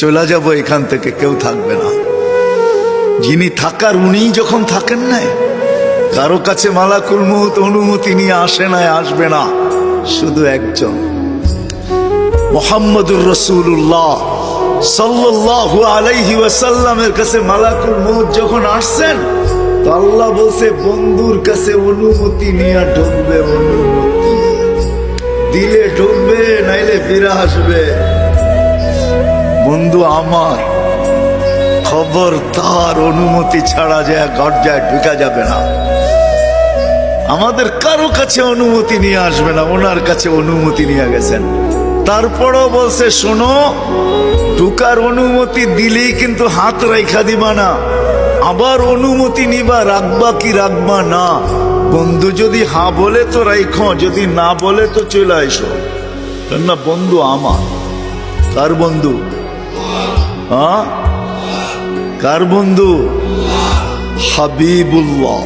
চলে যাব এখান থেকে, কেউ থাকবে না। যিনি থাকার উনিই যখন থাকেন নাই কারও কাছে মালাকুল মুহূর্ত অনুমতি নিয়ে আসে নাই আসবে না, শুধু একজন। মোহাম্মদুর রসুল্লাহ সাল্লাল্লাহু আলাইহি ওয়াসাল্লামের কাছে মালাকুল মউত যখন আসছেন, তো আল্লাহ বলছে, বন্ধুর কাছে অনুমতি নিয়ে ঢুকবে অনুমতি। দিলে ঢুকবে নাইলে ফিরে আসবে। বন্ধু, আমার খবর তার অনুমতি ছাড়া যায় গর্জায় ঢুকা যাবে না। আমাদের কারও কাছে অনুমতি নিয়ে আসবে না, ওনার কাছে অনুমতি নিয়ে গেছেন। তারপরও বলছে, শোনো, ঢুকার অনুমতি দিলেই কিন্তু হাত রাইখা দিবা না। আবার অনুমতি নিবা, রাখবা কি রাখবা না। বন্ধু, যদি হা বলে তো রাইখ, যদি না বলে তো চলে আইসো। না বন্ধু আমার কার বন্ধু কার বন্ধু? হাবিবুল্লাহ।